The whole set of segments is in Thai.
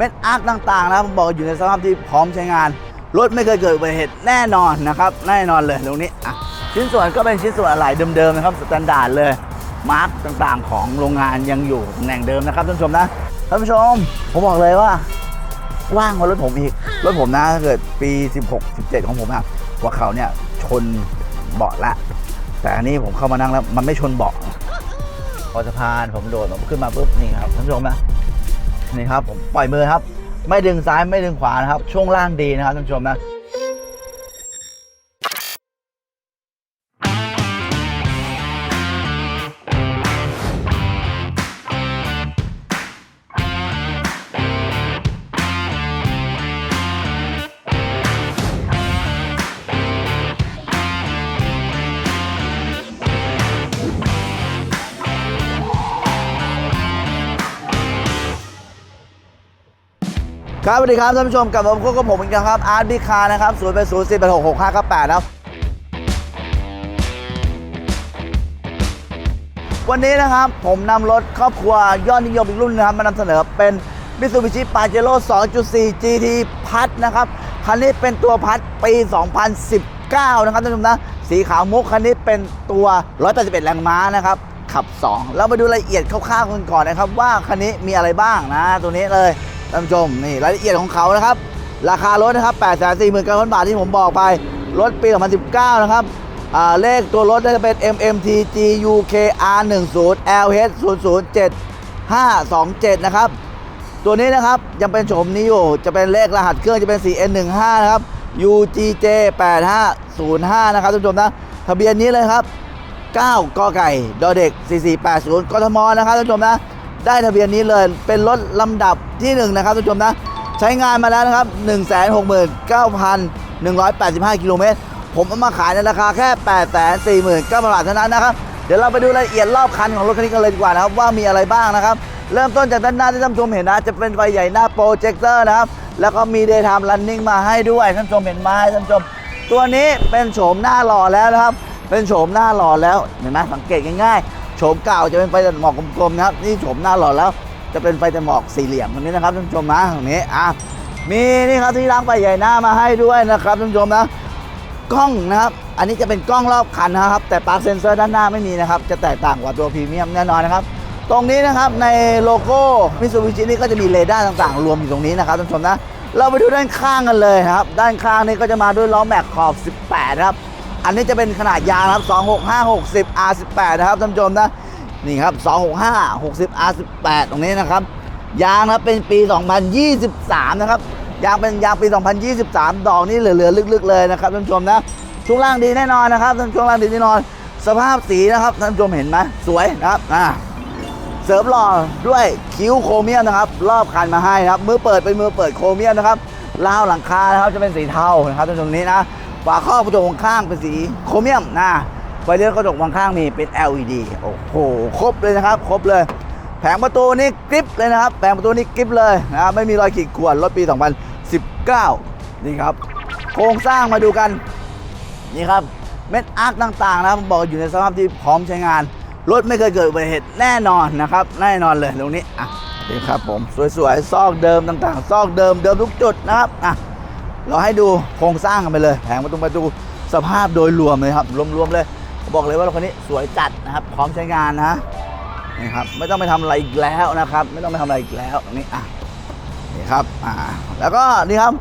เม็ดอาร์คต่างๆนะครับผมบอกอยู่ในสภาพที่พร้อมใช้งาน รถไม่เคยเกิดอุบัติเหตุแน่นอนนะครับแน่นอนเลยตรงนี้อะชิ้นส่วนก็เป็นชิ้นส่วนอะไหล่เดิมๆนะครับสแตนดาร์ดเลยมาร์กต่างๆ ของโรงงานยังอยู่ตำแหน่งเดิมนะครับท่านผู้ชมนะท่านผู้ชมผมบอกเลยว่าว่างกว่ารถผมอีกรถผมนะถ้าเกิดปี 16 17 ของผมอะหัวเขาเนี่ยชนเบาะละ แต่อันนี้ผมเข้ามานั่งแล้วมันไม่ชนเบาะพอสะพานผมโดดผมขึ้นมาปุ๊บนี่ครับท่านผู้ชมนะ นี่ครับผมปล่อยมือครับ ไม่ดึงซ้ายไม่ดึงขวานะครับ ช่วงล่างดีนะครับท่านผู้ชมนะ ครับสวัสดีครับท่านผู้ชมกับผมาพบกับผมอีกแล้วครับอาร์ตบิคานะครับศูนย์เป็นศูนย์สี่แปดหกหกห้าเก้าแปดนะครับวันนี้นะครับผมนำรถครอบครัวยอดนิยมอีกรุ่นนะครับมานำเสนอเป็น Mitsubishi Pajero 2.4 GT พัดนะครับ คันนี้เป็นตัวพัดปี 2019 นะครับท่านผู้ชมนะ สีขาวมุกคันนี้เป็นตัว 181 แรงม้านะครับ ขับ2เรามาดูรายละเอียดคร่าวๆกันก่อนนะครับ ว่าคันนี้มีอะไรบ้างนะ ตัวนี้เลย ท่านผู้ชมนี่รายละเอียดของเขานะครับ ราคารถนะครับ8 4 9 0 0 0บาทที่ผมบอกไป รถปี 2019 นะครับเลขตัวรถจะเป็น MMT GUKR 10 LH 007 527 นะครับ ตัวนี้นะครับยังเป็นโฉมนี้อยู่ จะเป็นเลขรหัสเครื่องจะเป็น 4N15 นะครับ UGJ 8505นะครับท่านผู้ชมนะ ทะเบียนนี้เลยครับ 9กไก่ดอเด็ก 4480 กทมนะครับท่านผู้ชมนะ ได้ทะเบียนนี้เลยเป็นรถลำดับที่ 1 นะครับท่านผู้ชมนะ ใช้งานมาแล้วนะครับ 169,185 กิโลเมตร ผมเอามาขายในราคาแค่ 849,000บาทเท่านั้นนะครับ เดี๋ยวเราไปดูรายละเอียดรอบคันของรถคันนี้กันเลยดีกว่านะครับว่ามีอะไรบ้างนะครับ เริ่มต้นจากด้านหน้าที่ท่านผู้ชมเห็นนะ จะเป็นไฟใหญ่หน้าโปรเจคเตอร์นะครับ แล้วก็มี Daytime Running มาให้ด้วยท่านผู้ชมเห็นไหมท่านผู้ชม ตัวนี้เป็นโฉมหน้าหล่อแล้วนะครับ เป็นโฉมหน้าหล่อแล้วเห็นไหมสังเกตง่ายๆ โฉมเก่าจะเป็นไฟแต่หมอกกลมๆนะครับนี่โฉมหน้าหล่อแล้วจะเป็นไฟแต่หมอกสี่เหลี่ยมตรงนี้นะครับท่านผู้ชมนะตรงนี้อะมีนี่ครับที่ล้างไฟใหญ่หน้ามาให้ด้วยนะครับท่านผู้ชมนะกล้องนะครับอันนี้จะเป็นกล้องรอบคันนะครับ แต่ปลั๊กเซนเซอร์ด้านหน้าไม่มีนะครับ จะแตกต่างกว่าตัวพรีเมียมแน่นอนนะครับ ตรงนี้นะครับในโลโก้มิซูบิชินี่ก็จะมีเรดาร์ต่างๆ รวมอยู่ตรงนี้นะครับท่านผู้ชมนะเราไปดูด้านข้างกันเลยนะครับ ด้านข้างนี้ก็จะมาด้วยล้อแม็กขอบ 18นะครับ อันนี้จะเป็นขนาดยางนะครับ 265 60 R18 นะครับท่านผู้ชมนะ นี่ครับ 265 60 R18 ตรงนี้นะครับ ยางนะครับเป็นปี 2023 นะครับ ยางเป็นยางปี 2023 ดอกนี่เหลือๆลึก ๆ เลยนะครับท่านผู้ชมนะ ช่วงล่างดีแน่นอนนะครับท่านช่วงล่างดีแน่นอน สภาพสีนะครับท่านผู้ชมเห็นไหมสวยนะครับอ่าเสริมหล่อด้วยคิ้วโครเมียมนะครับ รอบคันมาให้นะครับ มือเปิดเป็นมือเปิดโครเมียมนะครับราวหลังคานะครับจะเป็นสีเทานะครับตรงนี้นะ ฝาครอบกระจกข้างเป็นสีโครเมียมนะไฟเลี้ยวกระจกข้างมีเป็น LED โอ้โหครบเลยนะครับ ครบเลย แผงประตูนี่กริปเลยนะครับ แผงประตูนี่กริปเลยนะครับไม่มีรอยขีดข่วนรถปี 2019 นี่ครับ โครงสร้างมาดูกัน นี่ครับ เม็ดอาร์คต่างๆนะผมบอกอยู่ในสภาพที่พร้อมใช้งาน รถไม่เคยเกิดอุบัติเหตุแน่นอนนะครับ แน่นอนเลยตรงนี้อะนี่ครับผมสวยๆซอกเดิมต่างๆ ซอกเดิมเดิมทุกจุดนะครับอะ เราให้ดูโครงสร้างกันไปเลยแผงประตูประตูสภาพโดยรวมเลยครับรวมๆเลยบอกเลยว่ารถคันนี้สวยจัดนะครับ พร้อมใช้งานนะนี่ครับไม่ต้องไปทำอะไรอีกแล้วนะครับ ไม่ต้องไปทำอะไรอีกแล้วนี้อะนี่ครับอ่าแล้วก็นี่ครับ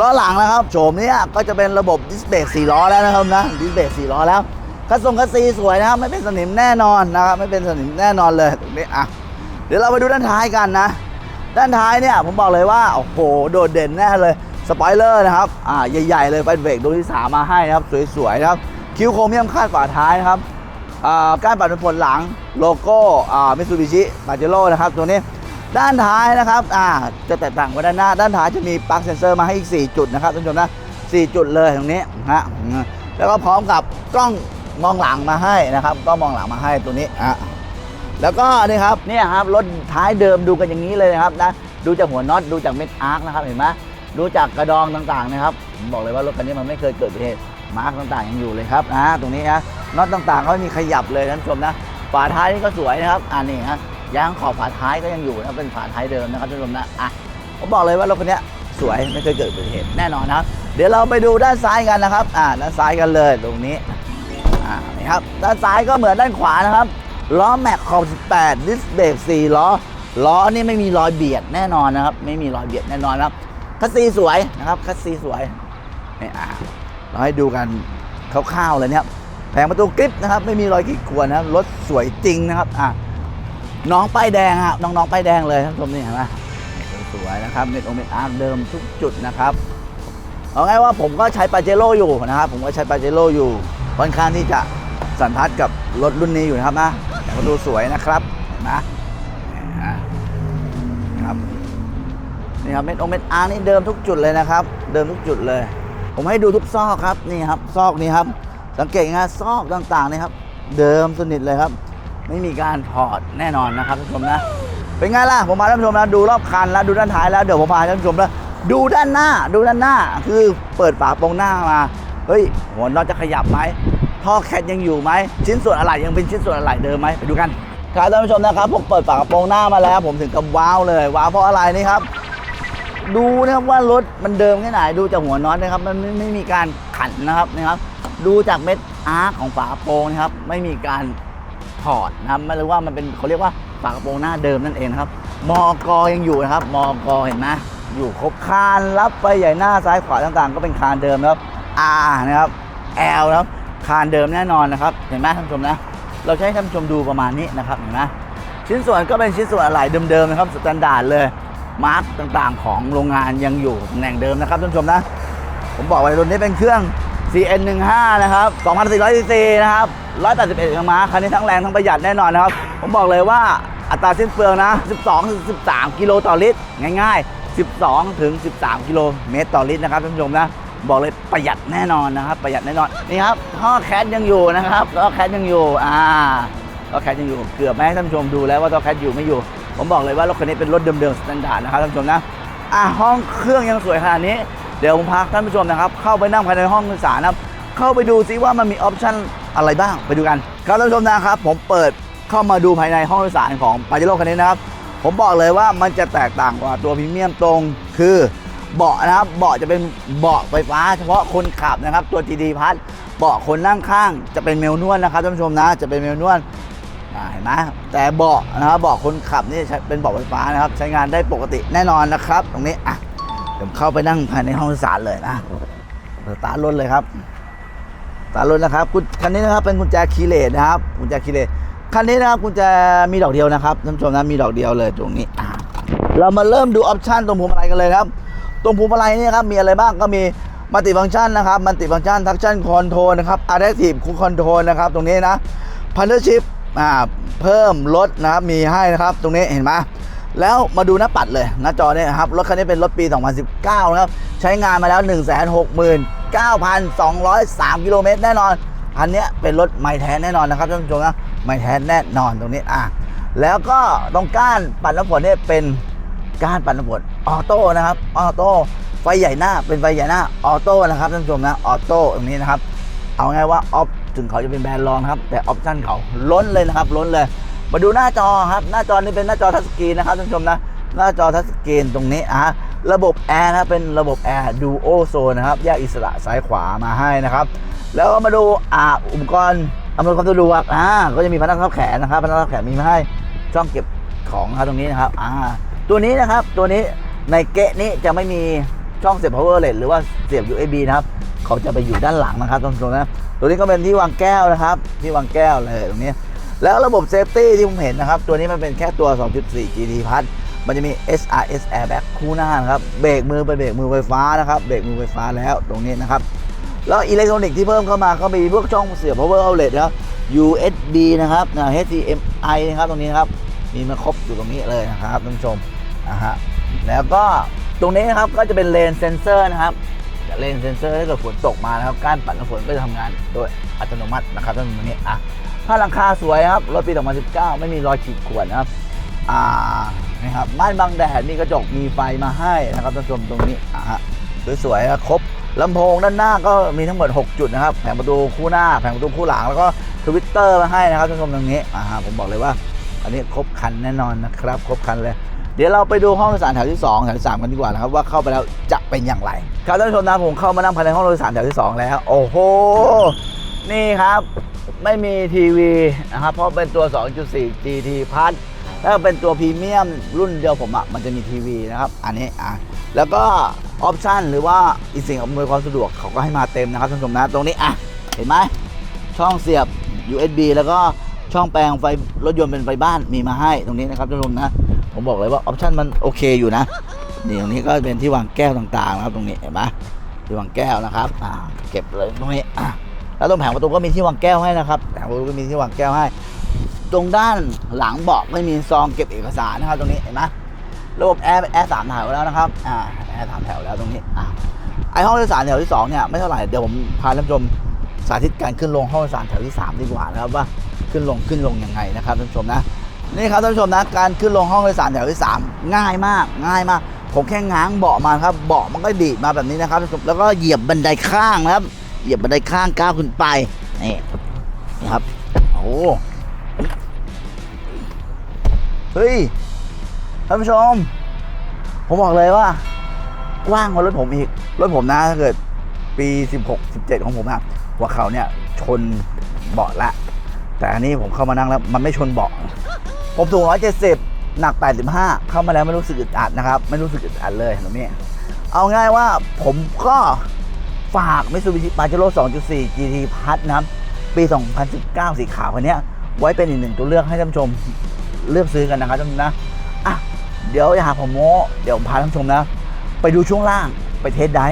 ล้อหลังนะครับโฉมเนี้ยก็จะเป็นระบบดิสเบรกสี่ล้อแล้วนะครับนะดิสเบรกสี่ล้อแล้วคัสทรงคัสซีสวยนะครับไม่เป็นสนิมแน่นอนนะครับไม่เป็นสนิมแน่นอนเลยตรงนี้อะเดี๋ยวเราไปดูด้านท้ายกันนะ ด้านท้ายเนี่ยผมบอกเลยว่าโอ้โหโดดเด่นแน่เลย สปอยเลอร์นะครับอ่าใหญ่ๆเลยไฟเบรกดวงที่สามมาให้นะครับ สวยๆนะครับ คิ้วโครเมียมคาดฝาท้ายนะครับอ่าก้านปัดเป็นผลหลังโลโก้อ่ามิซูบิชิปาเจโร่นะครับตัวนี้ด้านท้ายนะครับอ่าจะแตกต่างกว่าด้านหน้า ด้านท้ายจะมีปลั๊กเซนเซอร์มาให้อีก 4 จุดนะครับท่านผู้ชมนะ4จุดเลยตรงนี้ฮะแล้วก็พร้อมกับกล้องมองหลังมาให้นะครับกล้องมองหลังมาให้ตัวนี้อะแล้วก็นี่ครับเนี่ยครับรถท้ายเดิมดูกันอย่างนี้เลยนะครับนะดูจากหัวน็อตดูจากเม็ดอาร์คนะครับเห็นไหม ดูจากกระดองต่างๆนะครับผมบอกเลยว่ารถคันนี้มันไม่เคยเกิดอุบัติเหตุมาร์กต่างๆยังอยู่เลยครับนะตรงนี้นะน็อตต่างๆเขาไม่มีขยับเลยท่านผู้ชมนะฝาท้ายนี่ก็สวยนะครับอ่านี่ฮะยางขอบฝาท้ายก็ยังอยู่นะเป็นฝาท้ายเดิมนะครับท่านผู้ชมนะอะผมบอกเลยว่ารถคันนี้สวยไม่เคยเกิดอุบัติเหตุแน่นอนนะครับ เดี๋ยวเราไปดูด้านซ้ายกันนะครับ อ่าด้านซ้ายกันเลยตรงนี้อ่านี่ครับด้านซ้ายก็เหมือนด้านขวานะครับล้อแม็กขอบ 18 ดิสเบรก4ล้อล้อนี่ไม่มีรอยเบียดแน่นอนนะครับ ไม่มีรอยเบียดแน่นอนนะครับ คัสซีสวยนะครับคัสซีสวยนี่อ่าเราให้ดูกันคร่าวๆเลยนะครับแผงประตูกริปนะครับ ไม่มีรอยขีดข่วนนะครับรถสวยจริงนะครับอ่าน้องป้ายแดงครับน้องๆป้ายแดงเลยท่านชมนี่เห็นไหมสวยๆนะครับเม็ดโอเม็ดอาร์เดิมทุกจุดนะครับเอาไงว่าผมก็ใช้ปาเจโร่อยู่นะครับผมก็ใช้ปาเจโร่อยู่ค่อนข้างที่จะสันทัดกับรถรุ่นนี้อยู่นะครับนะแต่ก็ดูสวยนะครับเห็นไหม นี่ครับเม็ดโอเม็ดอาร์นี่เดิมทุกจุดเลยนะครับ เดิมทุกจุดเลย ผมให้ดูทุกซอกครับนี่ครับซอกนี้ครับ สังเกตนะซอกต่างๆนี่ครับ เดิมสนิทเลยครับ ไม่มีการถอดแน่นอนนะครับท่านผู้ชมนะ เป็นไงล่ะผมพาท่านผู้ชมนะดูรอบคันแล้วดูด้านท้ายแล้วเดี๋ยวผมพาท่านผู้ชมนะดูด้านหน้าดูด้านหน้าคือเปิดฝาโปรงหน้ามาเฮ้ยหัวน็อตจะขยับไหมท่อแคทยังอยู่ไหมชิ้นส่วนอะไรยังเป็นชิ้นส่วนอะไรเดิมไหมไปดูกันครับท่านผู้ชมนะครับผมเปิดฝากระโปรงหน้ามาแล้ว ผมถึงกับว้าวเลยว้าวเพราะอะไรนี่ครับ ดูนะครับว่ารถมันเดิมแค่ไหนดูจากหัวน็อตนะครับ มันไม่ไม่มีการขันนะครับนะครับ ดูจากเม็ดอาร์ของฝากระโปรงนะครับ ไม่มีการถอดนะครับไม่รู้ว่ามันเป็นเขาเรียกว่าฝากระโปรงหน้าเดิมนั่นเองครับมอกยังอยู่นะครับมอกเห็นไหมอยู่ครบคานรับไปใหญ่หน้าซ้ายขวาต่างๆ ก็เป็นคานเดิมนะครับ R นะครับ L นะครับคานเดิมแน่นอนนะครับ เห็นไหมท่านผู้ชมนะ เราให้ท่านผู้ชมดูประมาณนี้นะครับเห็นไหมชิ้นส่วนก็เป็นชิ้นส่วนอะไหล่เดิมๆนะครับสแตนดาร์ดเลย มาร์กต่างๆ ของโรงงานยังอยู่ตำแหน่งเดิมนะครับท่านผู้ชมนะ ผมบอกไว้รุ่นนี้เป็นเครื่อง CN15 นะครับ2,400 cc นะครับ181กม้าคันนี้ทั้งแรงทั้งประหยัดแน่นอนนะครับ ผมบอกเลยว่าอัตราสิ้นเปลืองนะ 12ถึง13 กิโลต่อลิตร ง่ายๆ 12ถึง13 กิโลเมตรต่อลิตรนะครับท่านผู้ชมนะบอกเลยประหยัดแน่นอนนะครับ ประหยัดแน่นอนนี่ครับท่อแคทยังอยู่นะครับท่อแคทยังอยู่อ่าท่อแคทยังอยู่เกือบไม่ให้ท่านผู้ชมดูแล้วว่าท่อแคทอยู่ไม่อยู่ ผมบอกเลยว่ารถคันนี้เป็นรถเดิมๆสแตนดาร์ดนะครับท่านผู้ชมนะอะห้องเครื่องยังสวยขนาดนี้เดี๋ยวผมพาท่านผู้ชมนะครับ เข้าไปนั่งภายในห้องโดยสารนะครับเข้าไปดูซิว่ามันมีออปชั่นอะไรบ้างไปดูกันครับท่านผู้ชมนะครับ ผมเปิดเข้ามาดูภายในห้องโดยสารของปาเจโร่คันนี้นะครับ ผมบอกเลยว่ามันจะแตกต่างกว่าตัวพรีเมียมตรงคือเบาะนะครับเบาะจะเป็นเบาะไฟฟ้า เฉพาะคนขับนะครับ ตัว GD พัทเบาะคนนั่งข้างจะเป็นเมลนวลนะครับท่านผู้ชมนะจะเป็นเมลนวลอ่า เห็นไหมแต่เบาะนะครับเบาะคนขับนี่เป็นเบาะไฟฟ้านะครับ ใช้งานได้ปกติแน่นอนนะครับ ตรงนี้อะเดี๋ยวเข้าไปนั่งภายในห้องโดยสารเลยนะสตาร์ทรถเลยครับสตาร์ทรถนะครับกุญคันนี้นะครับเป็นกุญแจคีย์เลสนะครับกุญแจคีย์เลสคันนี้นะครับกุญแจมีดอกเดียวนะครับท่านผู้ชมนะมีดอกเดียวเลยตรงนี้เรามาเริ่มดูออปชันตรงพวงมาลัยกันเลยครับ ตรงพวงมาลัยนี่ครับมีอะไรบ้างก็มีมัลติฟังก์ชันนะครับมัลติฟังก์ชันทักชั่นคอนโทรนะครับอะแดปทีฟคูคอนโทรนะครับตรงนี้นะพันเดอร์ชิพ เพิ่มลดนะครับมีให้นะครับ ตรงนี้เห็นไหมแล้วมาดูหน้าปัดเลยหน้าจอเนี่ยนะครับรถคันนี้เป็นรถปี 2019 นะครับ ใช้งานมาแล้ว 169,203 กิโลเมตรแน่นอน อันเนี้ยเป็นรถไม่แท้แน่นอนนะครับท่านผู้ชมนะไม่แท้แน่นอนตรงนี้อะแล้วก็ตรงก้านปัดน้ำฝนเนี่ยเป็นก้ารปัดน้ำฝนออโต้นะครับออโต้ไฟใหญ่หน้าเป็นไฟใหญ่หน้าออโต้นะครับท่านผู้ชมนะออโต้ตรงนี้นะครับเอาไงว่าออฟ ถึงเขาจะเป็นแบรนด์รองนะครับ แต่ออปชั่นเขาล้นเลยนะครับล้นเลย มาดูหน้าจอครับ หน้าจอนี่เป็นหน้าจอทัชสกรีนนะครับท่านผู้ชมนะหน้าจอทัชสกรีนตรงนี้อะระบบแอร์นะครับเป็นระบบแอร์ดูโอโซนนะครับแยกอิสระซ้ายขวามาให้นะครับ แล้วก็มาดูอ่าอุปกรณ์อำนวยความสะดวกอ่าก็จะมีพนักทับแขนนะครับพนักทับแขนมีมาให้ช่องเก็บของครับตรงนี้นะครับอ่าตัวนี้นะครับตัวนี้ในเกะนี้จะไม่มีช่องเสียบ power outlet หรือว่าเสียบ USB นะครับ เขาจะไปอยู่ด้านหลังนะครับท่านผู้ชมนะตัวนี้ก็เป็นที่วางแก้วนะครับ ที่วางแก้วเลยตรงนี้ แล้วระบบเซฟตี้ที่ผมเห็นนะครับ ตัวนี้มันเป็นแค่ตัว 2.4 GT พัทมันจะมี SRS airbag คู่หน้านะครับ เบรกมือเป็นเบรกมือไฟฟ้านะครับ เบรกมือไฟฟ้าแล้วตรงนี้นะครับ แล้วอิเล็กทรอนิกส์ที่เพิ่มเข้ามาก็มีพวกช่องเสียบ power outlet นะครับ USB นะครับ HDMI นะครับตรงนี้นะครับมีมาครบอยู่ตรงนี้เลยนะครับท่านผู้ชมนะฮะแล้วก็ตรงนี้นะครับก็จะเป็นเลนเซนเซอร์นะครับ เลนเซนเซอร์ถ้าเกิดฝนตกมานะครับการปัดน้ำฝนก็จะทำงานโดยอัตโนมัตินะครับท่านผู้ชมนี่อะผ้าหลังคาสวยครับรถปี 2019 ไม่มีรอยขีดข่วนนะครับอ่านะครับม่านบังแดดมีกระจกมีไฟมาให้นะครับท่านผู้ชมตรงนี้อะสวยๆนะครบลำโพงด้านหน้าก็มีทั้งหมด 6 จุดนะครับ แผงประตูคู่หน้า แผงประตูคู่หลัง แล้วก็ทวิตเตอร์มาให้นะครับท่านผู้ชมตรงนี้อ่าฮะผมบอกเลยว่า อันนี้ครบคันแน่นอนนะครับ ครบคันเลย เดี๋ยวเราไปดูห้องโดยสารแถวที่2แถวที่3กันดีกว่านะครับว่าเข้าไปแล้วจะเป็นอย่างไร ครับท่านผู้ชมนะผมเข้ามานั่งภายในห้องโดยสารแถวที่ 2 แล้ว โอ้โห นี่ครับไม่มีทีวีนะครับเพราะเป็นตัว 2.4 GT พัทถ้าเป็นตัวพรีเมียมรุ่นเดียวผมอะมันจะมีทีวีนะครับ อันนี้อะแล้วก็ออปชันหรือว่าอีกสิ่งอำนวยความสะดวกเขาก็ให้มาเต็มนะครับท่านผู้ชมนะตรงนี้อะเห็นไหมช่องเสียบ USB แล้วก็ช่องแปลงไฟรถยนต์เป็นไฟบ้านมีมาให้ตรงนี้นะครับท่านผู้ชมนะ ผมบอกเลยว่าออปชันมันโอเคอยู่นะนี่ตรงนี้ก็เป็นที่วางแก้วต่างๆนะครับตรงนี้เห็นไหมที่วางแก้วนะครับอ่าเก็บเลยตรงนี้อะแล้วตรงแผงประตูก็มีที่วางแก้วให้นะครับแผงประตูก็มีที่วางแก้วให้ ตรงด้านหลังเบาะก็มีซองเก็บเอกสารนะครับ ตรงนี้เห็นไหมระบบแอร์แอร์สามแถวแล้วนะครับอ่าแอร์สามแถวแล้วตรงนี้อ่าไอห้องโดยสารแถวที่สองเนี่ยไม่เท่าไหร่เดี๋ยวผมพาท่านผู้ชมสาธิตการขึ้นลงห้องโดยสารแถวที่สามดีกว่านะครับว่าขึ้นลงขึ้นลงยังไงนะครับท่านผู้ชมนะ นี่ครับท่านผู้ชมนะการขึ้นลงห้องโดยสารแถวที่3ง่ายมากง่ายมาก ผมแค่ง้างเบาะมาครับเบาะมันก็ดีดมาแบบนี้นะครับท่านผู้ชมแล้วก็เหยียบบันไดข้างนะครับ เหยียบบันไดข้างก้าวขึ้นไปนี่นี่ครับโอ้โหเฮ้ยท่านผู้ชม ผมบอกเลยว่ากว้างกว่ารถผมอีกรถผมนะถ้าเกิดปี 16 17 ของผมอะหัวเข่าเนี่ยชนเบาะละ แต่อันนี้ผมเข้ามานั่งแล้ว มันไม่ชนเบาะ ผมสูง170 หนัก 85 เข้ามาแล้วไม่รู้สึกอึดอัดนะครับ ไม่รู้สึกอึดอัดเลยตรงนี้ เอาง่ายว่าผมก็ฝาก Mitsubishi Pajero 2.4 GT พัทนะครับ ปี 2019 สีขาวคันนี้ไว้เป็นอีกหนึ่งตัวเลือกให้ท่านผู้ชมเลือกซื้อกันนะครับท่านนะอะเดี๋ยวอย่าหาผมโม้เดี๋ยวผมพาท่านผู้ชมนะ ไปดูช่วงล่างไปเทสได้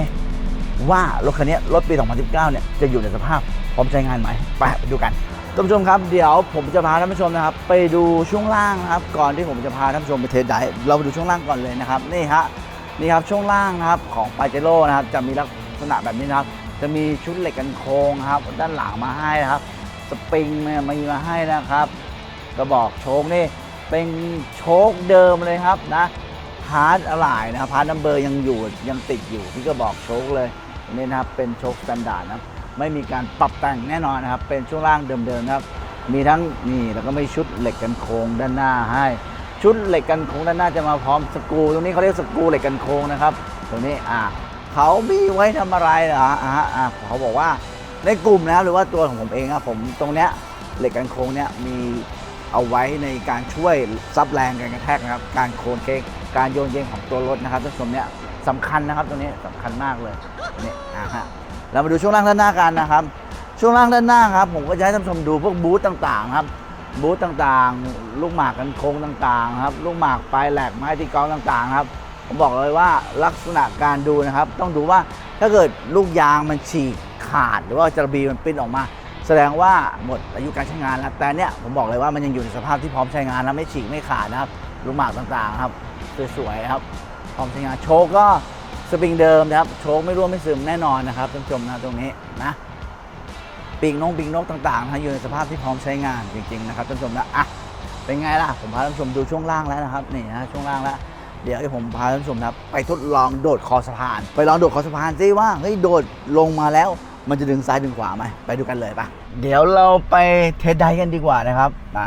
ว่ารถคันนี้รถปี 2019 เนี่ยจะอยู่ในสภาพพร้อมใช้งานไหมไปดูกัน ท่านผู้ชมครับเดี๋ยวผมจะพาท่านผู้ชมนะครับ ไปดูช่วงล่างนะครับ ก่อนที่ผมจะพาท่านผู้ชมไปเทสไดฟ์เราไปดูช่วงล่างก่อนเลยนะครับนี่ฮะนี่ครับช่วงล่างนะครับของปาเจโร่นะครับจะมีลักษณะแบบนี้นะครับจะมีชุดเหล็กกันโครงครับ ด้านหลังมาให้นะครับ สปริงเนี่ยมีมาให้นะครับกระบอกโชคนี่เป็นโชคเดิมเลยครับนะพาร์ทอะไหล่นะครับพาร์ทนัมเบอร์ยังอยู่ยังติดอยู่ที่กระบอกโชคเลยนนี่นะครับเป็นโชคสแตนดาร์ดนะครับ ไม่มีการปรับแต่งแน่นอนนะครับ เป็นช่วงล่างเดิมๆนะครับ มีทั้งนี่แล้วก็ไมีชุดเหล็กกันโค้งด้านหน้าให้ ชุดเหล็กกันโค้งด้านหน้าจะมาพร้อมสกูตรงนี้เขาเรียกสกูเหล็กกันโค้งนะครับตรงนี้อะเขามีไว้ทำอะไรเหรออะอะเขาบอกว่าในกลุ่มนะรหรือว่าตัวของผมเองอะผมตรงเนี้ยเหล็กกันโค้งเนี้ยมีเอาไว้ในการช่วยซับแรงการกระแทกนะครับ การโคนเค้งการโยนเยงของตัวรถนะครับท่านผู้ชมเนี้ยสำคัญนะครับตรงนี้สำคัญมากเลย นี่อะฮะเรามาดูช่วงล่างด้านหน้ากันนะครับ ช่วงล่างด้านหน้าครับ ผมก็จะให้ท่านชมดูพวกบูธต่างๆครับบูธต่างๆ ลูกหมากกันโค้งต่างๆครับ ลูกหมากปลายแหลกไม้ที่กองต่างๆ ครับ ผมบอกเลยว่าลักษณะการดูนะครับ ต้องดูว่าถ้าเกิดลูกยางมันฉีกขาดหรือว่าจระบีมันปิ้นออกมา แสดงว่าหมดอายุการใช้งานแล้ว แต่เนี้ยผมบอกเลยว่ามันยังอยู่ในสภาพที่พร้อมใช้งานนะไม่ฉีกไม่ขาดนะครับ ลูกหมากต่างๆ ครับสวยๆครับ พร้อมใช้งานโชว์ก็ สปริงเดิมนะครับโชว์ไม่ร่วงไม่ซึมแน่นอนนะครับท่านผู้ชมนะตรงนี้นะปีกนงปีกนกต่างๆนะอยู่ในสภาพที่พร้อมใช้งานจริงๆนะครับท่านผู้ชมนะอะเป็นไงล่ะผมพาท่านผู้ชมดูช่วงล่างแล้วนะครับนี่นะช่วงล่างแล้วเดี๋ยวผมพาท่านผู้ชมนะครับไปทดลองโดดคอสะพาน ไปลองโดดคอสะพานซิว่าเฮ้ยโดดลงมาแล้ว มันจะดึงซ้ายดึงขวาไหมไปดูกันเลยปะเดี๋ยวเราไปเทสไดกันดีกว่านะครับนะ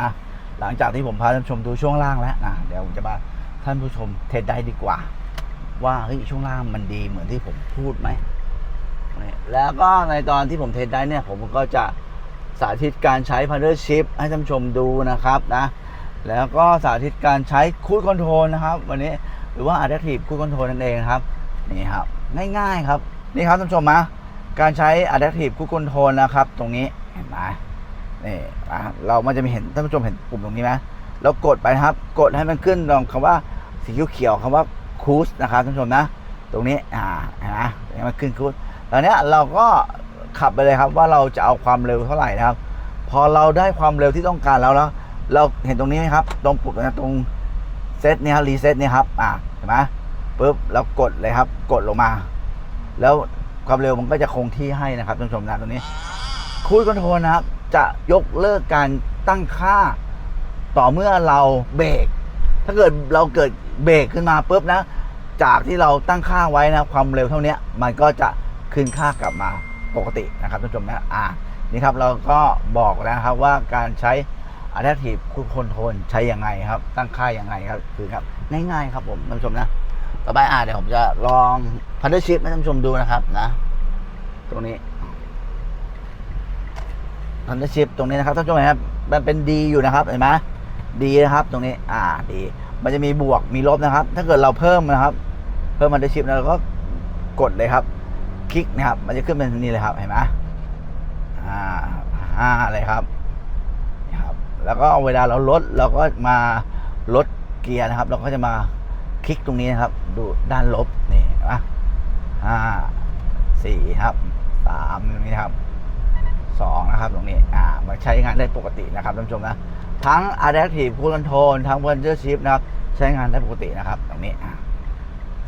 หลังจากที่ผมพาท่านผู้ชมดูช่วงล่างแล้วนะเดี๋ยวผมจะมาท่านผู้ชมเทสไดดีกว่า ว่าเฮ้ยช่วงล่างมันดีเหมือนที่ผมพูดไหม แล้วก็ในตอนที่ผมเทสได้เนี่ย ผมก็จะสาธิตการใช้ p a นเ e r Shift ให้ท่านชมดูนะครับนะ แล้วก็สาธิตการใช้คูดคอนโทรลนะครับ วันนี้หรือว่า Adaptive Cruise Control นั่นเองครับนี่ครับง่ายๆครับนี่ครับท่านผู้ชมนะการใช้ Adaptive Cruise Control นะครับ ตรงนี้เห็นไหมนี่อะเรามันจะมีเห็นท่านผู้ชมเห็นปุ่มตรงนี้ไหมเรากดไปครับ กดให้มันขึ้นตรงคำว่าสีเขียวๆคำว่า คูสนะครับท่านผู้ชมนะ ตรงนี้อ่าเห็นไหมมันขึ้นคูสตอนนี้เราก็ขับไปเลยครับว่าเราจะเอาความเร็วเท่าไหร่นะครับ พอเราได้ความเร็วที่ต้องการแล้วแล้วเราเห็นตรงนี้ไหมครับ ตรงปุ่มตรงเซตเนี่ยครับรีเซตเนี่ยครับอ่าเห็นไหมปุ๊บแล้วกดเลยครับ กดลงมา แล้วความเร็วมันก็จะคงที่ให้นะครับท่านผู้ชมนะตรงนี้คูดคอนโทรลนะครับ จะยกเลิกการตั้งค่าต่อเมื่อเราเบรก ถ้าเกิดเราเกิดเบรกขึ้นมาปุ๊บนะ จากที่เราตั้งค่าไว้นะความเร็วเท่านี้มันก็จะคืนค่ากลับมาปกตินะครับท่านผู้ชมนะอ่านี่ครับเราก็บอกแล้วครับว่าการใช้ Adaptive Cruise Control ใช้ยังไงครับ ตั้งค่ายังไงครับคือครับง่ายๆครับผมท่านผู้ชมนะ ต่อไปอ่าเดี๋ยวผมจะลอง Partnership ให้ท่านผู้ชมดูนะครับนะ ตรงนี้ Partnership ตรงนี้นะครับท่านผู้ชมครับมันเป็นดีอยู่นะครับเห็นไหม ดีนะครับ ตรงนี้ อ่า ดี มันจะมีบวก มีลบนะครับ ถ้าเกิดเราเพิ่มนะครับ เพิ่ม Partnership แล้วเราก็กดเลยครับ คลิกนะครับ มันจะขึ้นเป็นนี่เลยครับ เห็นไหมอ่าห้าเลยครับนี่ครับ แล้วก็เอาเวลาเราลดเราก็มาลดเกียร์นะครับ เราก็จะมาคลิกตรงนี้นะครับ ดูด้านลบนี่ห็นไหมห้าสี่ครับสามตรงนี้ครับสองนะครับ ตรงนี้ อ่า มาใช้งานได้ปกตินะครับท่านผู้ชมนะ ทั้ง Adaptive Cruise Control ทั้ง v e n t u r e Shift นะครับ ใช้งานได้ปกตินะครับ ตรงนี้อะ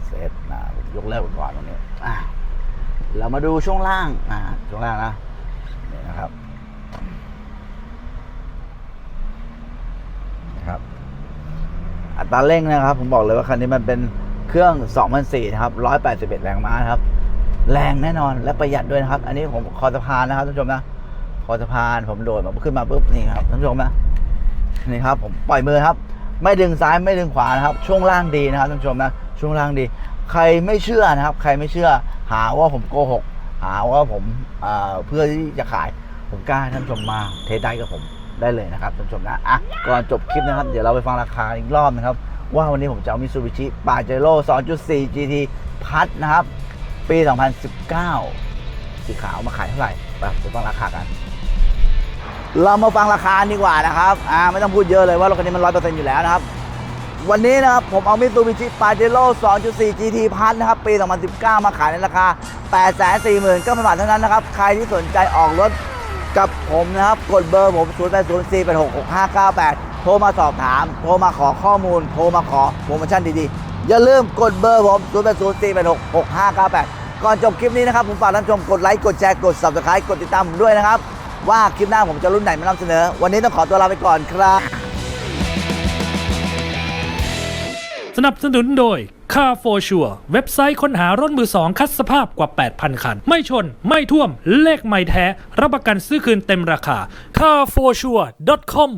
เซตนะยกเลิกก่อนตรงนี้อะเรามาดูช่วงล่างอ่าช่วงล่างนะนี่นะครับนะครับ อัตราเร่งนะครับ ผมบอกเลยว่าคันนี้มันเป็นเครื่อง2004นะครับ181 แรงม้าครับ แรงแน่นอนและประหยัดด้วยนะครับ อันนี้ผมคอสะพานนะครับท่านผู้ชมนะคอสะพานผมโดดมาขึ้นมาปุ๊บนี่ครับท่านผู้ชมนะ นี่ครับผมปล่อยมือครับ ไม่ดึงซ้ายไม่ดึงขวานะครับ ช่วงล่างดีนะครับท่านผู้ชมนะช่วงล่างดี ใครไม่เชื่อนะครับ ใครไม่เชื่อ หาว่าผมโกหก หาว่าผมเอ่อเพื่อที่จะขายผมกล้าท่านผู้ชมมาเทสได้กับผมได้เลยนะครับท่านผู้ชมนะอะก่อนจบคลิปนะครับ เดี๋ยวเราไปฟังราคาอีกรอบนะครับ ว่าวันนี้ผมจะเอามิซูบิชิปาเจโร่2.4 GT พัดนะครับ ปี 2019 สีขาวมาขายเท่าไหร่ไปไปฟังราคากัน เรามาฟังราคาดีกว่านะครับอ่าไม่ต้องพูดเยอะเลยว่ารถคันนี้มันร้อยเปอร์เซ็นต์อยู่แล้วนะครับ วันนี้นะครับผมเอามิ t ูบิชิปาเจโร่2.4 GT พัทนะครับ ปี 2019 มาขายในราคา 849,000บาทเท่านั้นนะครับ ใครที่สนใจออกรถกับผมนะครับ กดเบอร์ผม0804866598 โทรมาสอบถาม โทรมาขอข้อมูล โทรมาขอโปรโมชั่นดีๆ อย่าลืมกดเบอร์ผม0804866598 ก่อนจบคลิปนี้นะครับ ผมฝากท่านชมกดไลค์ กดแชร์ กด subscribe กดติดตามผมด้วยนะครับ ว่าคลิปหน้าผมจะรุ่นไหนมานำเสนอ วันนี้ต้องขอตัวลาไปก่อนครับ สนับสนุนโดย Car for Sure เว็บไซต์ค้นหารถมือสองคัดสภาพกว่า 8,000 คัน ไม่ชน ไม่ท่วม เลขไม่แท้ รับประกันซื้อคืนเต็มราคา carforsure.com